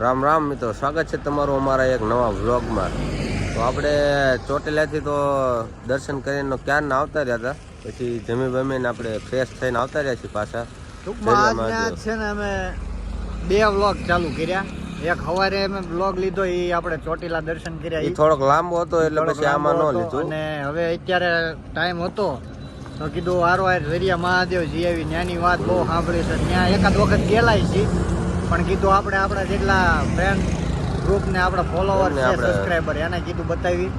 રામ રામ મિત્રો સ્વાગત છે તમારું અમારા એક નવા વ્લોગમાં. તો આપણે ચોટીલાથી તો દર્શન કરીને ક્યારના આવતા રહ્યા હતા? પછી જમી બમીને આપણે ફ્રેશ થઈને આવતા રહ્યા છીએ પાછા. છે ને અમે બે વ્લોગ ચાલુ કર્યા. એક સવારે અમે વ્લોગ લીધો એ આપણે ચોટીલા દર્શન કર્યા. એ થોડોક લાંબો હતો એટલે પછી આમાં ન લીધું. અને હવે અત્યારે ટાઈમ હતો. તો કીધું હાર દરિયા મહાદેવ જી આવી ત્યાંની વાત બહુ સાંભળી છે. ત્યાં એકાદ વખત ગયેલાય છે. પણ કીધું આપણે આપણા જેટલા ફ્રેન્ડ ગ્રુપ ને આપણા ફોલોવર છે સબસ્ક્રાઇબર એને કીધું બતાવી.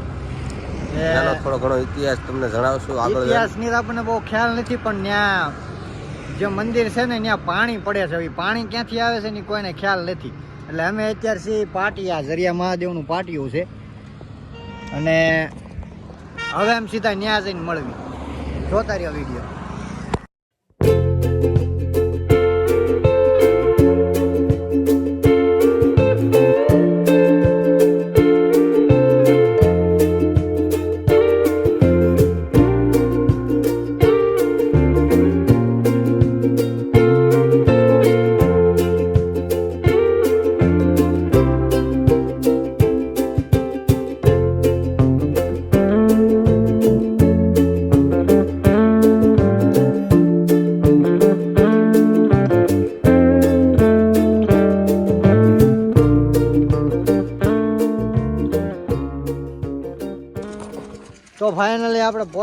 એનો થોડો ઘણો ઇતિહાસ તમને જણાવશું આગળ. ઇતિહાસની આપણને બહુ ખ્યાલ નથી પણ ત્યાં જે મંદિર છે ને ત્યાં પાણી પડે છે. એ પાણી ક્યાંથી આવે છે ને કોઈને ખ્યાલ નથી. એટલે અમે અત્યારે છીએ પાટિયા ઝરિયા મહાદેવનું પાટિયું છે. અને હવે એમ સીધા ન્યા જઈને મળવી. જોતા રહ્યો વીડિયો.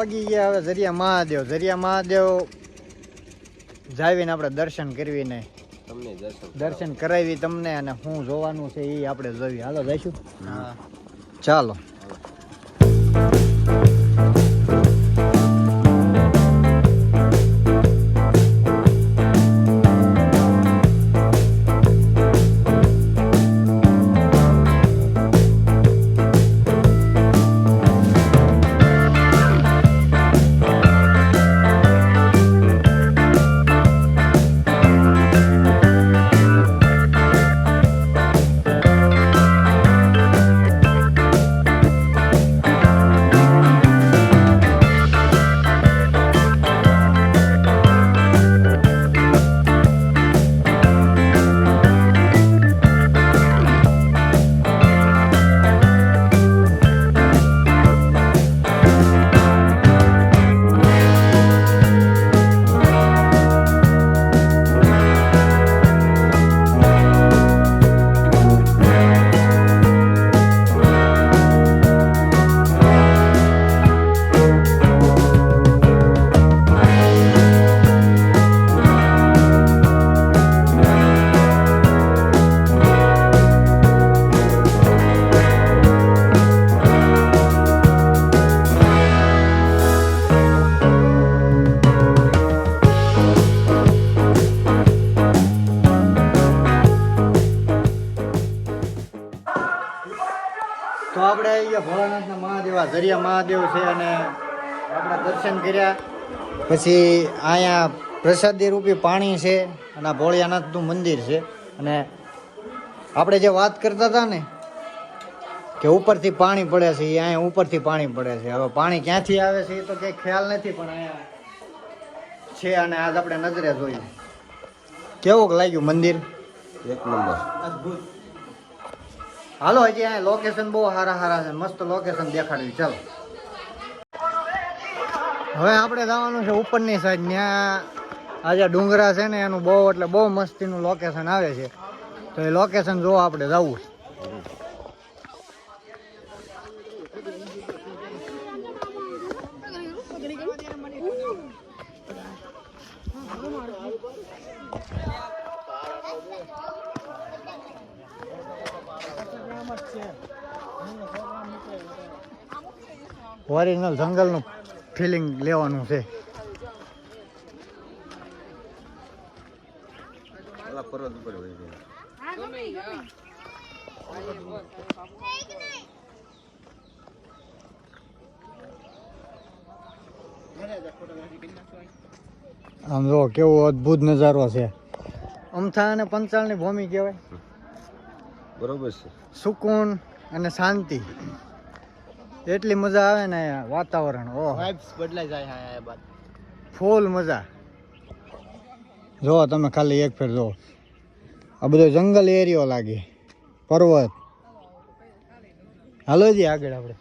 પહોંચી ગયા હવે જરિયા મહાદેવ જરિયા મહાદેવ જાવીને આપણે દર્શન કરવીને તમને દર્શન કરાવી. તમને અને હું જોવાનું છે એ આપણે જોઈએ હાલો જઈશું? ચાલો. આપણે ગયા ભોળાનાથના મહાદેવ ઝરિયા જરિયા મહાદેવ છે અને આપણે દર્શન કર્યા. પછી અહીંયા પ્રસાદી રૂપી પાણી છે અને આ ભોળિયાનાથનું મંદિર છે. અને આપણે જે વાત કરતા હતા ને કે ઉપરથી પાણી પડે છે એ અહીંયા ઉપરથી પાણી પડે છે. હવે પાણી ક્યાંથી આવે છે એ તો કંઈ ખ્યાલ નથી પણ અહીંયા છે અને આજ આપણે નજરે જોયું કેવું લાગ્યું મંદિર? એક નંબર. અદ્ભુત. હાલો, હજી અહીંયા લોકેશન બહુ સારા સારા છે. મસ્ત લોકેશન દેખાડ્યું. ચાલો. હવે આપણે જવાનું છે ઉપરની સાઈડ ત્યાં આજે ડુંગરા છે ને, એનું બહુ એટલે બહુ મસ્તીનું લોકેશન આવે છે. તો એ લોકેશન જોવા આપણે જવું છે. ઓરિજિનલ જંગલનું ફિલિંગ લેવાનું છે. આમ જો કેવો અદ્ભુત નજારો છે. અમથા અને પંચાળની ભૂમિ કહેવાય. બરોબર છે. સુકૂન અને શાંતિ. એટલી મજા આવે ને અહીંયા વાતાવરણ ઓહ. બદલાઈ જાય હા બાદ ફૂલ મજા. જો તમે ખાલી એક ફેર જો આ બધો જંગલ એરિયો લાગે. પર્વત. હાલો જી આગળ આપણે.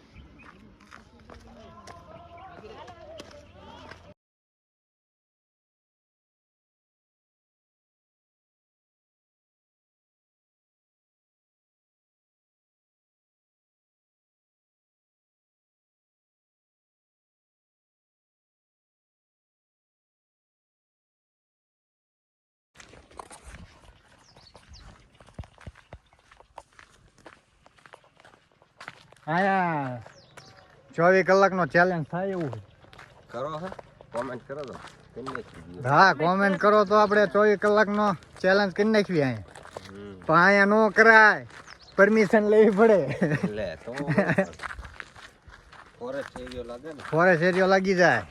અહીંયા ચોવીસ કલાકનો ચેલેન્જ થાય એવું કરો હે કોમેન્ટ કરો તો. હા કોમેન્ટ કરો તો આપણે ચોવીસ કલાકનો ચેલેન્જ કરી નાખવી અહીંયા. પણ અહીંયા નો કરાય. પરમિશન લેવી પડે. લે તો ફોરેસ્ટ એરિયો લાગે ને. ફોરેસ્ટ એરિયો લાગી જાય.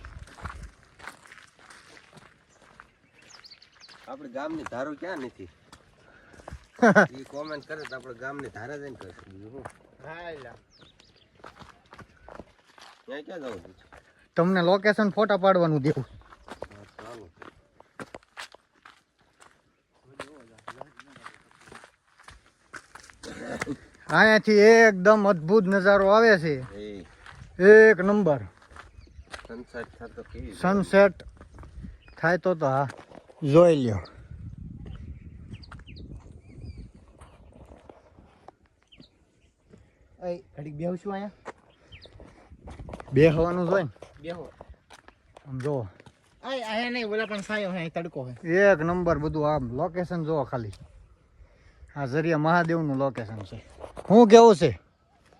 આપણે ગામની ધારો ક્યાં નથી? એ કોમેન્ટ કરે તો આપણે ગામની ધારે જઈને કહીશું. તમને લોકેશન ફોટા પાડવાનું દેવું અહીંયાથી એકદમ અદ્ભુત નજારો આવે છે. એક નંબર. સનસેટ થતો કેવી સનસેટ થાય તો તો હા. જોઈ લ્યો. ઘડીક બેહું અહીંયા. બે હવાનું જોઈ ને? બેહો. આમ આય આયા નહીં ઓલા પણ સાયો હે તડકો હે. એક નંબર બધું આમ લોકેશન જુઓ ખાલી. આ ઝરિયા મહાદેવનું લોકેશન છે. શું કેવું છે?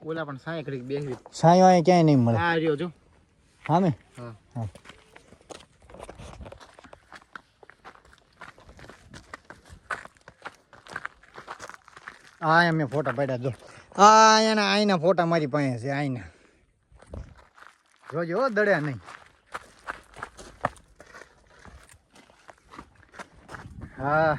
ઓલા પણ સાય ઘડીક બેહવી સાયો અહીં ક્યાંય નહીં મળે. આ રહ્યો જો. હા ને? હા. હા. હા અહીંયા મેં ફોટા પાડ્યા જો. આ એના આઈના ફોટા મારી પાસે છે, આઈના. જોજો દડ્યા નહીં. હા.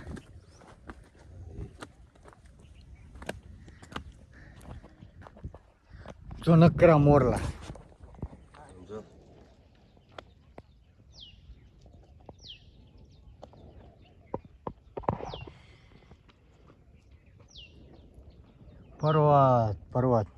જો નકરા મોરલા. પર્વત પર્વત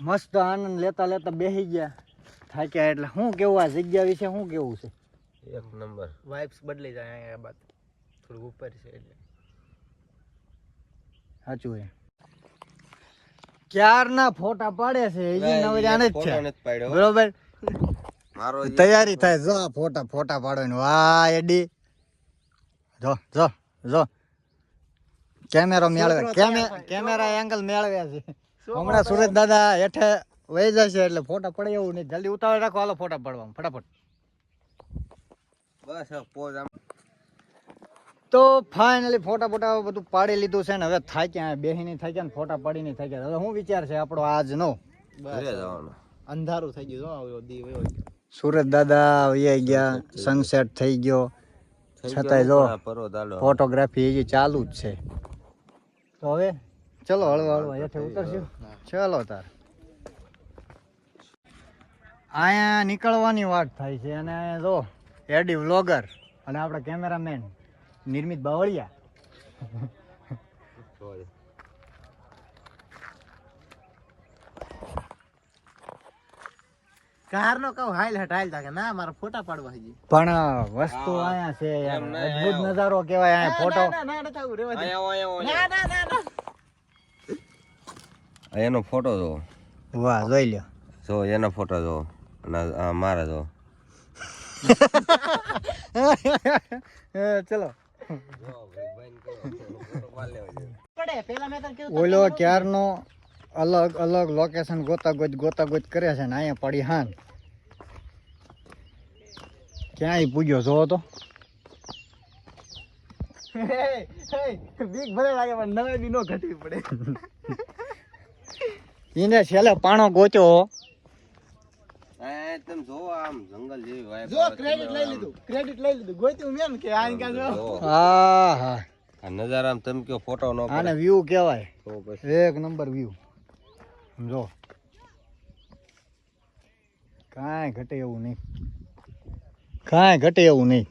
મસ્ત આનંદ લેતા લેતા બેસી ગયા. થાક્યા એટલે શું કેવું આ જગ્યા વિશે શું કેવું છે? એક નંબર. વાઇબ્સ બદલાઈ જાય અહીંયા બાદ. થોડું ઉપર છે એટલે. સાચું એ ક્યારના ફોટા પાડે છે? એ નવજાને જ છે. બરોબર? મારો તૈયારી થાય જો આ ફોટા ફોટા પાડવાની. વાહ એડી. જો જો જો. કેમેરો મેળવે. કેમે કેમેરા એંગલ મેળવે છે. હમણાં સુરત દાદા હેઠે વહી જશે એટલે ફોટા પડે એવું નહીં. જલ્દી ઉતાવળ રાખો હાલો ફોટા પડવા. ફટાફટ. બસ પોઝ આમ. તો ફાઇનલી ફોટા ફોટા બધું પાડી લીધું છે ને હવે થાક્યા બેહીની થાક્યા ને ફોટા પાડીને થાક્યા હવે શું વિચાર છે આપણો આજનો? અંધારું થઈ ગયું. સુરત દાદા આવી ગયા સનસેટ થઈ ગયો. છતાંય જો. ફોટોગ્રાફી હજી ચાલુ જ છે. તો હવે ચલો હળવા હળવા હેઠે ઉતરશું ચલો તાર. અહીંયા નીકળવાની વાત થાય છે અને જો એડી વ્લોગર અને આપણા કેમેરામેન નિર્મિત બાવળિયા. કારનો કહું હાઈલ હટ હાઈલ તાકે ના મારા ફોટા પાડવા હજી. પણ વસ્તુ હા. છે યાર. અદ્ભુત નજારો કહેવાય અહીંયા ફોટો. ના ના ના થાવું રેવા દે. અહીંયા આવો, અહીંયા આવો, ના ના ના. ના એનો ફોટો જો. વાહ જોઈ લ્યો. જો એનો ફોટો જો. અને આ મારા જો. ચલો પડે પેલા મેં તને કીધું ઓલો ક્યારનો અલગ અલગ લોકેશન ગોતા ગોત ગોતા ગોત કરે છે ને અહીંયા પડી હાન. ક્યાંય પૂગ્યો જોવો તો. બીક ભલે લાગે પણ નવે નો ઘટવી પડે. એને છેલ્લે પાણો ગોચ્યો તમે જોવો આમ જંગલ જેવી vibe જો ક્રેડિટ લઈ લીધું ક્રેડિટ લઈ લીધું. ગોત્યું મેં કે આ કા જો જોવો. હા હા. આ નજારા તમે કયો ફોટો ન આને વ્યૂ કહેવાય. એક નંબર વ્યૂ સમજો? કાંઈ ઘટે એવું નહીં. કાંઈ ઘટે એવું નહીં.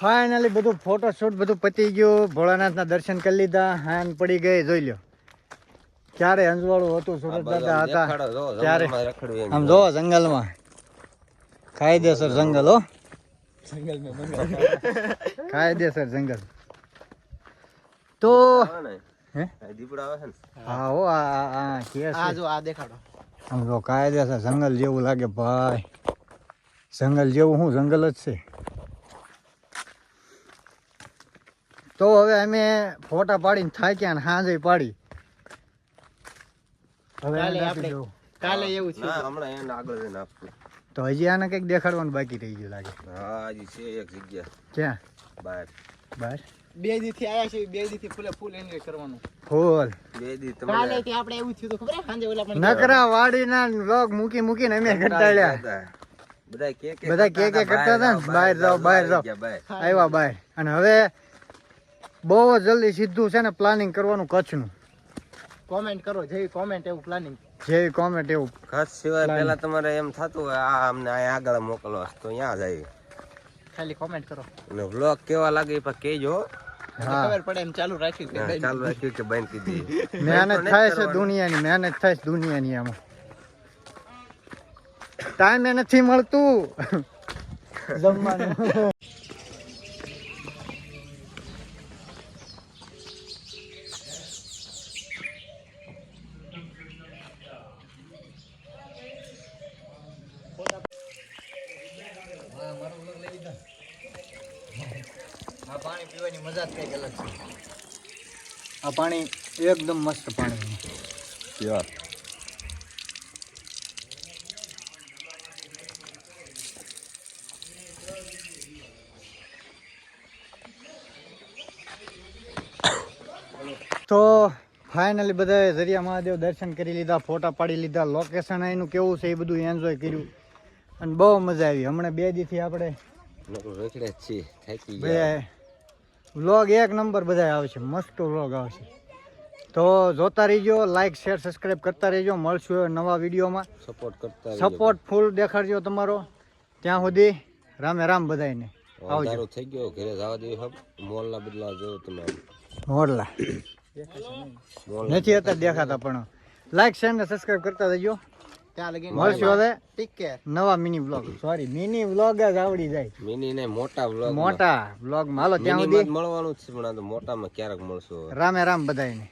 ફાઇનલી બધું ફોટોશૂટ બધું પતી ગયું. ભોળાનાથના દર્શન કરી લીધા. હાન પડી ગઈ જોઈ લ્યો. ક્યારે અંજવાળું હતું સુરત દાદા હતા. ત્યારે આમ જો. જંગલમાં. કાયદેસર જંગલ હો. જંગલ તો ને, હે આ દીપડો આવે હા? હો આ આ- આ કે છે. આ જો આ દેખાડો. આમ જો કાયદેસર જંગલ જેવું લાગે ભાઈ. જંગલ જેવું શું જંગલ જ છે. તો હવે અમે ફોટા પાડીને થાક્યા ને હાજે પાડી. હવે કાલે એવું છે હમણાં એને આગળ જઈને આપશું. તો હજી આને કંઈક દેખાડવાનું બાકી રહી ગયું લાગે. હા હજી છે એક જગ્યા. ક્યાં? બહાર બહાર બે દી થી આયા છે બે દી થી ફૂલે ફૂલ એન્જોય કરવાનું. ફૂલ. બે દી કાલે થી આપણે એવું થયું હતું ખબર સાંજે ઓલા પણ નકરા વાડીના લોગ મૂકી મૂકીને અમે કંટાળ્યા. બધા કે કે બધા કે કે કરતા હતા ને, બહાર જાઓ, બહાર જાઓ. આવ્યા બહાર અને હવે બહુ જલ્દી સીધું છે ને પ્લાનિંગ કરવાનું કચ્છનું. કોમેન્ટ કરો જેવી કોમેન્ટ એવું પ્લાનિંગ જેવી કોમેન્ટ એવું. કચ્છ સિવાય. પેલા તમારે એમ થતું હોય આ અમને અહીંયા આગળ મોકલો તો ત્યાં જાય ખાલી કોમેન્ટ કરો. અને વ્લોગ કેવા લાગે એ પણ કહેજો. ખબર પડે એમ ચાલુ રાખ્યું કે ચાલુ રાખ્યું કે બંધ કીધી મહેનત થાય છે દુનિયાની મહેનત થાય છે દુનિયાની આમાં. ટાઈમે નથી મળતું. જમવાનું. પીવાની મજા જ કંઈક અલગ છે. આ પાણી એકદમ મસ્ત પાણી છે. તો ફાઇનલી બધાએ જરિયા મહાદેવ દર્શન કરી લીધા ફોટા પાડી લીધા લોકેશન એનું કેવું છે એ બધું એન્જોય કર્યું. અને બહુ મજા આવી. હમણાં બે દીથી આપણે વ્લોગ એક નંબર બધા આવશે મસ્ત વ્લોગ આવશે. તો જોતા રહીજો લાઈક શેર સબસ્ક્રાઈબ કરતા રહેજો મળશું હવે નવા વિડીયોમાં. સપોર્ટ કરતા સપોર્ટ ફૂલ દેખાડજો તમારો. ત્યાં સુધી રામે રામ બધાને આવજો. થઈ ગયો ઘરે જવા દેવી મોલના બદલા જો તમે મોરલા નથી હતા દેખાતા પણ. લાઈક શેર ને સબસ્ક્રાઈબ કરતા રહેજો. ત્યાં લગી મળશું હવે? ટેક કેર નવા mini vlog sorry mini vlog જ આવડી જાય. મિની ને મોટા વ્લોગ મોટા વ્લોગમાં. હાલો ત્યાં સુધી મળવાનું છે પણ આ મોટામાં ક્યારેક મળશું રામે રામ બધાને